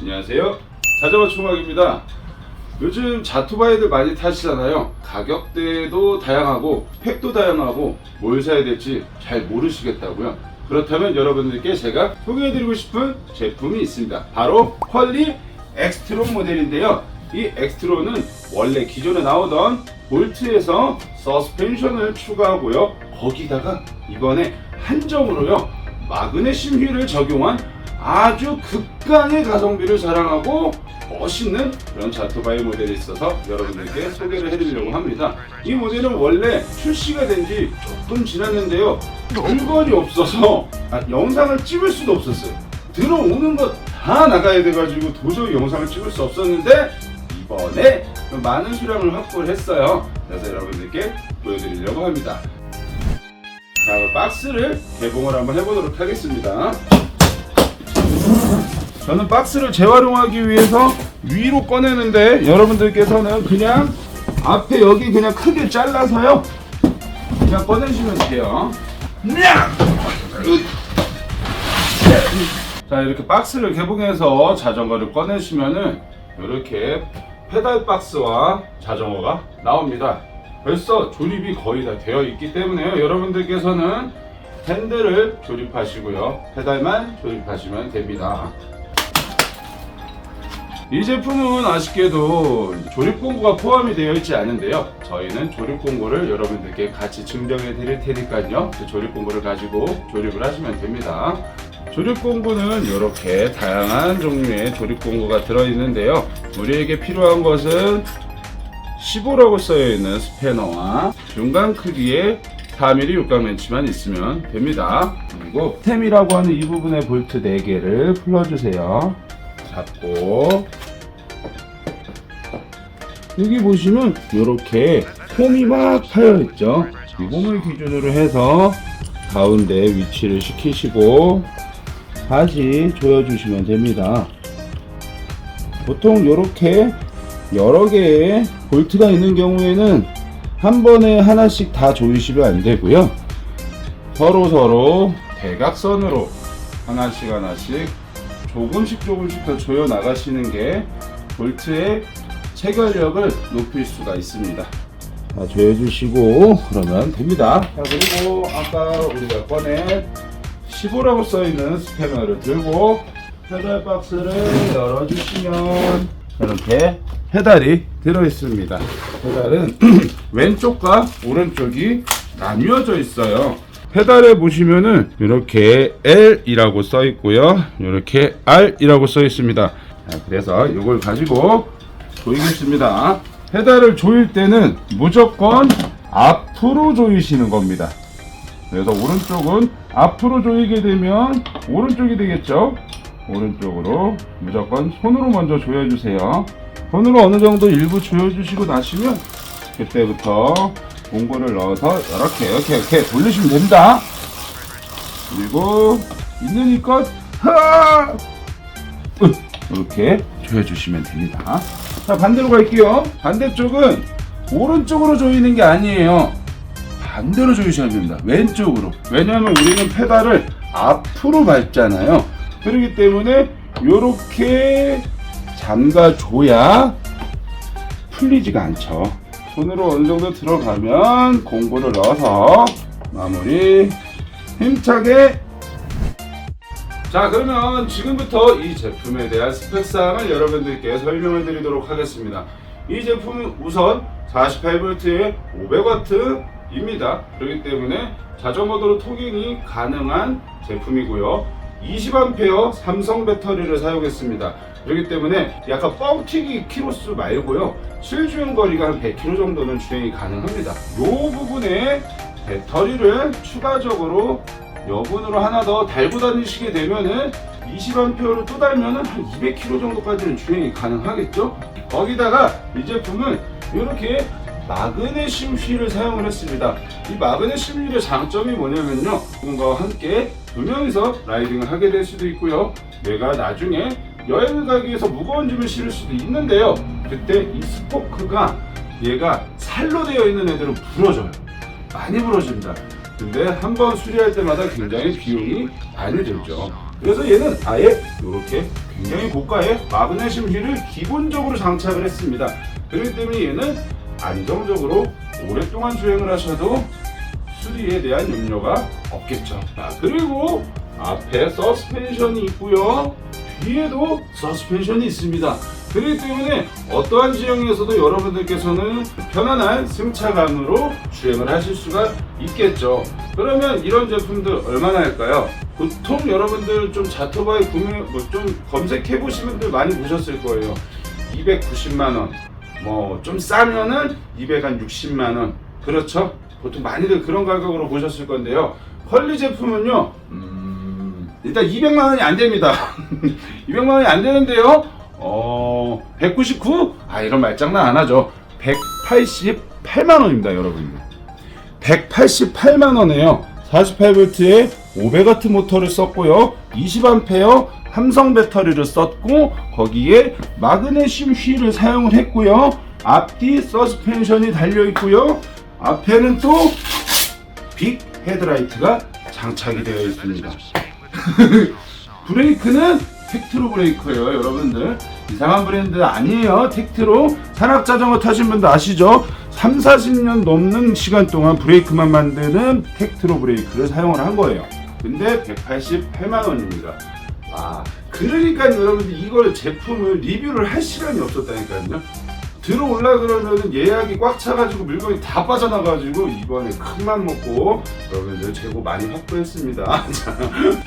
안녕하세요. 자전거 총각입니다. 요즘 자투바이들 많이 타시잖아요. 가격대도 다양하고 팩도 다양하고 뭘 사야 될지 잘 모르시겠다고요. 그렇다면 여러분들께 제가 소개해드리고 싶은 제품이 있습니다. 바로 퀄리 엑스트론 모델인데요. 이 엑스트론은 원래 기존에 나오던 볼트에서 서스펜션을 추가하고요. 거기다가 이번에 한정으로요. 마그네슘 휠을 적용한 아주 극강의 가성비를 자랑하고 멋있는 그런 자토바이 모델이 있어서 여러분들께 소개를 해드리려고 합니다. 이 모델은 원래 출시가 된 지 조금 지났는데요. 물건이 없어서 아, 영상을 찍을 수도 없었어요. 들어오는 거다 나가야 돼가지고 도저히 영상을 찍을 수 없었는데 이번에 많은 수량을 확보를 했어요. 그래서 여러분들께 보여드리려고 합니다. 자, 박스를 개봉을 한번 해보도록 하겠습니다. 저는 박스를 재활용하기 위해서 위로 꺼내는데 여러분들께서는 그냥 앞에 여기 그냥 크게 잘라서요. 그냥 꺼내시면 돼요. 자 이렇게 박스를 개봉해서 자전거를 꺼내시면은 이렇게 페달 박스와 자전거가 나옵니다. 벌써 조립이 거의 다 되어 있기 때문에요. 여러분들께서는 핸들을 조립하시고요. 페달만 조립하시면 됩니다. 이 제품은 아쉽게도 조립 공구가 포함이 되어 있지 않은데요. 저희는 조립 공구를 여러분들께 같이 증정해 드릴 테니까요. 그 조립 공구를 가지고 조립을 하시면 됩니다. 조립 공구는 이렇게 다양한 종류의 조립 공구가 들어 있는데요. 우리에게 필요한 것은 15라고 써여 있는 스패너와 중간 크기의 4mm 육각맨치만 있으면 됩니다. 그리고 템이라고 하는 이 부분에 볼트 4개를 풀어주세요. 잡고 여기 보시면 이렇게 폼이 막 파여 있죠. 이 폼을 기준으로 해서 가운데 위치를 시키시고 다시 조여주시면 됩니다. 보통 이렇게 여러 개의 볼트가 있는 경우에는 한 번에 하나씩 다 조이시면 안 되고요. 서로 서로 대각선으로 하나씩 하나씩 조금씩 조금씩 더 조여 나가시는 게 볼트의 체결력을 높일 수가 있습니다. 자, 조여주시고 그러면 됩니다. 자, 그리고 아까 우리가 꺼낸 15라고 써있는 스패너를 들고 페달 박스를 열어주시면 이렇게 페달이 들어있습니다. 페달은 왼쪽과 오른쪽이 나뉘어져 있어요. 페달에 보시면은 이렇게 L이라고 써 있고요. 이렇게 R이라고 써 있습니다. 자, 그래서 이걸 가지고 조이겠습니다. 페달을 조일 때는 무조건 앞으로 조이시는 겁니다. 그래서 오른쪽은 앞으로 조이게 되면 오른쪽이 되겠죠. 오른쪽으로 무조건 손으로 먼저 조여주세요. 손으로 어느 정도 일부 조여주시고 나시면 그때부터 공구를 넣어서 이렇게 이렇게 이렇게 돌리시면 됩니다. 그리고 있는 이껏 하 이렇게 조여주시면 됩니다. 자 반대로 갈게요. 반대쪽은 오른쪽으로 조이는 게 아니에요. 반대로 조이셔야 됩니다. 왼쪽으로. 왜냐하면 우리는 페달을 앞으로 밟잖아요. 그렇기 때문에 이렇게 잠가줘야 풀리지가 않죠. 손으로 어느 정도 들어가면 공구를 넣어서 마무리 힘차게. 자 그러면 지금부터 이 제품에 대한 스펙사항을 여러분들께 설명을 드리도록 하겠습니다. 이 제품은 우선 48V의 500W입니다. 그렇기 때문에 자전거도로 토깅이 가능한 제품이고요. 20A 삼성 배터리를 사용했습니다 그렇기 때문에 약간 뻥튀기 키로수 말고요 실주행 거리가 한 100km 정도는 주행이 가능합니다 이 부분에 배터리를 추가적으로 여분으로 하나 더 달고 다니시게 되면은 20A로 또 달면은 한 200km 정도까지는 주행이 가능하겠죠? 거기다가 이 제품은 이렇게 마그네슘 휠을 사용을 했습니다. 이 마그네슘 휠의 장점이 뭐냐면요. 누군가와 함께 두 명이서 라이딩을 하게 될 수도 있고요. 내가 나중에 여행을 가기 위해서 무거운 짐을 실을 수도 있는데요. 그때 이 스포크가 얘가 살로 되어 있는 애들은 부러져요. 많이 부러집니다. 근데 한 번 수리할 때마다 굉장히 비용이 많이 들죠. 그래서 얘는 아예 이렇게 굉장히 고가의 마그네슘 휠을 기본적으로 장착을 했습니다. 그렇기 때문에 얘는 안정적으로 오랫동안 주행을 하셔도 수리에 대한 염려가 없겠죠. 자, 그리고 앞에 서스펜션이 있고요. 뒤에도 서스펜션이 있습니다. 그렇기 때문에 어떠한 지형에서도 여러분들께서는 편안한 승차감으로 주행을 하실 수가 있겠죠. 그러면 이런 제품들 얼마나 할까요? 보통 여러분들 좀 자토바이 구매 뭐 좀 검색해 보신 분들 많이 보셨을 거예요. 290만 원. 뭐 좀 싸면은 260만 원. 그렇죠? 보통 많이들 그런 가격으로 보셨을 건데요. 컬리 제품은요. 음, 일단 200만 원이 안 됩니다. 200만 원이 안 되는데요. 어, 199? 아, 이런 말장난 안 하죠. 188만 원입니다, 여러분. 188만 원에요. 48V의 500W 모터를 썼고요. 20A 삼성 배터리를 썼고 거기에 마그네슘 휠을 사용을 했고요. 앞뒤 서스펜션이 달려 있고요. 앞에는 또 빅 헤드라이트가 장착이 되어 있습니다. 브레이크는 텍트로 브레이크예요, 여러분들. 이상한 브랜드 아니에요. 텍트로 산악 자전거 타신 분들 아시죠? 3, 40년 넘는 시간 동안 브레이크만 만드는 텍트로 브레이크를 사용을 한 거예요. 근데 188만 원입니다. 아, 그러니까 여러분들 이걸 제품을 리뷰를 할 시간이 없었다니까요. 들어올라 그러면은 예약이 꽉 차가지고 물건이 다 빠져나가지고 이번에 큰맘 먹고 여러분들 재고 많이 확보했습니다. 자,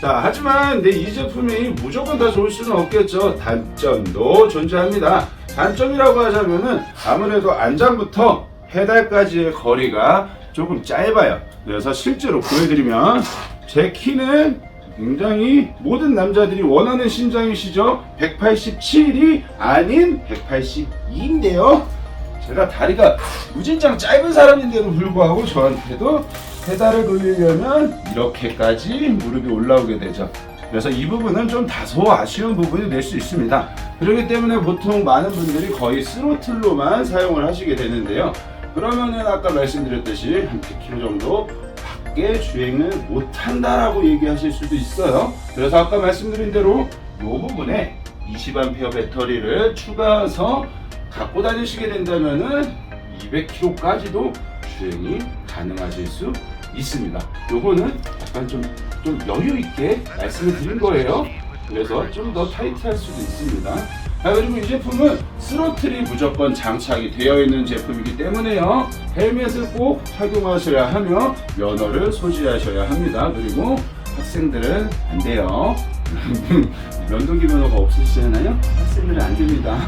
자, 하지만 내 이 제품이 무조건 다 좋을 수는 없겠죠. 단점도 존재합니다. 단점이라고 하자면은 아무래도 안장부터 페달까지의 거리가 조금 짧아요. 그래서 실제로 보여드리면 제 키는 굉장히 모든 남자들이 원하는 신장이시죠? 187이 아닌 182인데요. 제가 다리가 무진장 짧은 사람인데도 불구하고 저한테도 페달을 돌리려면 이렇게까지 무릎이 올라오게 되죠. 그래서 이 부분은 좀 다소 아쉬운 부분이 될 수 있습니다. 그렇기 때문에 보통 많은 분들이 거의 스로틀로만 사용을 하시게 되는데요. 그러면은 아까 말씀드렸듯이 한 100km 정도 밖에 주행을 못한다라고 얘기하실 수도 있어요. 그래서 아까 말씀드린 대로 이 부분에 20A 배터리를 추가해서 갖고 다니시게 된다면은 200km까지도 주행이 가능하실 수 있습니다. 요거는 약간 좀, 좀 여유 있게 말씀을 드린 거예요. 그래서 좀 더 타이트할 수도 있습니다. 아, 그리고 이 제품은 스로틀이 무조건 장착이 되어 있는 제품이기 때문에요. 헬멧을 꼭 착용하셔야 하며 면허를 소지하셔야 합니다. 그리고 학생들은 안 돼요. 면도기 면허가 없으시잖아요. 학생들은 안 됩니다.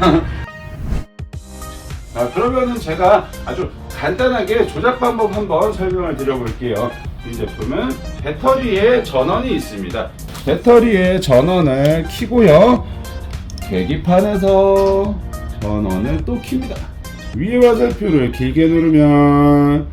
자, 그러면은 제가 아주 간단하게 조작 방법 한번 설명을 드려볼게요. 이 제품은 배터리에 전원이 있습니다. 배터리에 전원을 키고요. 계기판에서 전원을 또 킵니다. 위에 화살표를 길게 누르면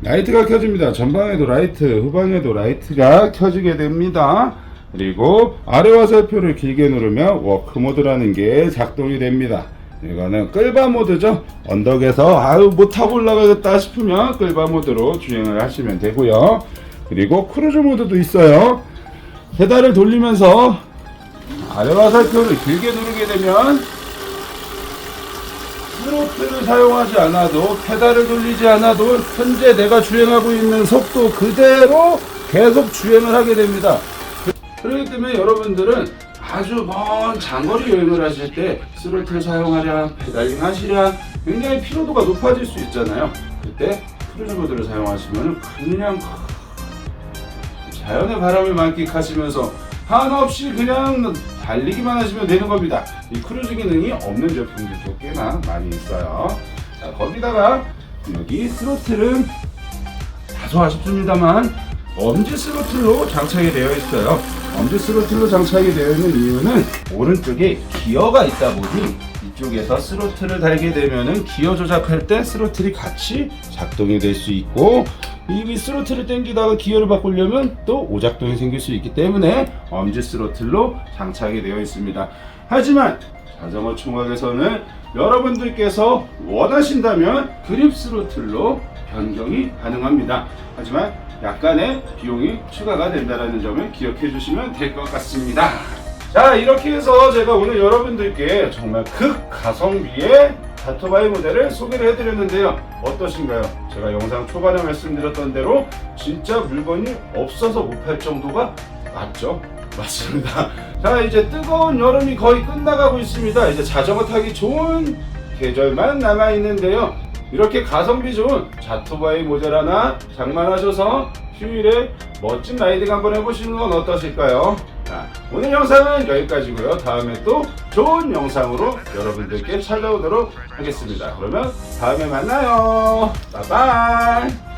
라이트가 켜집니다. 전방에도 라이트, 후방에도 라이트가 켜지게 됩니다. 그리고 아래 화살표를 길게 누르면 워크 모드라는 게 작동이 됩니다. 이거는 끌바 모드죠. 언덕에서 아유 못 타고 올라가겠다 싶으면 끌바 모드로 주행을 하시면 되고요. 그리고 크루즈 모드도 있어요. 페달을 돌리면서 아래 화살표를 길게 누르게 되면 스로틀을 사용하지 않아도 페달을 돌리지 않아도 현재 내가 주행하고 있는 속도 그대로 계속 주행을 하게 됩니다. 그렇기 때문에 여러분들은 아주 먼 장거리 여행을 하실 때 스로틀 사용하랴 페달링 하시랴 굉장히 피로도가 높아질 수 있잖아요. 그때 크루즈 모드를 사용하시면 그냥 자연의 바람을 만끽하시면서 한없이 그냥 달리기만 하시면 되는 겁니다. 이 크루즈 기능이 없는 제품들도 꽤나 많이 있어요. 자, 거기다가 여기 스로틀은 다소 아쉽습니다만 엄지 스로틀로 장착이 되어 있어요. 엄지 스로틀로 장착이 되어 있는 이유는 오른쪽에 기어가 있다 보니 이쪽에서 스로틀을 달게 되면은 기어 조작할 때 스로틀이 같이 작동이 될 수 있고 이 스로틀을 당기다가 기어를 바꾸려면 또 오작동이 생길 수 있기 때문에 엄지 스로틀로 장착이 되어 있습니다. 하지만 자전거 총각에서는 여러분들께서 원하신다면 그립 스로틀로 변경이 가능합니다. 하지만 약간의 비용이 추가가 된다는 점을 기억해 주시면 될 것 같습니다. 자 이렇게 해서 제가 오늘 여러분들께 정말 극가성비의 다토바이 모델을 소개를 해드렸는데요 어떠신가요? 제가 영상 초반에 말씀드렸던 대로 진짜 물건이 없어서 못 팔 정도가 맞죠? 맞습니다 자 이제 뜨거운 여름이 거의 끝나가고 있습니다 이제 자전거 타기 좋은 계절만 남아있는데요 이렇게 가성비 좋은 자토바이 모델 하나 장만하셔서 휴일에 멋진 라이딩 한번 해보시는 건 어떠실까요? 자, 오늘 영상은 여기까지고요. 다음에 또 좋은 영상으로 여러분들께 찾아오도록 하겠습니다. 그러면 다음에 만나요. 바이바이.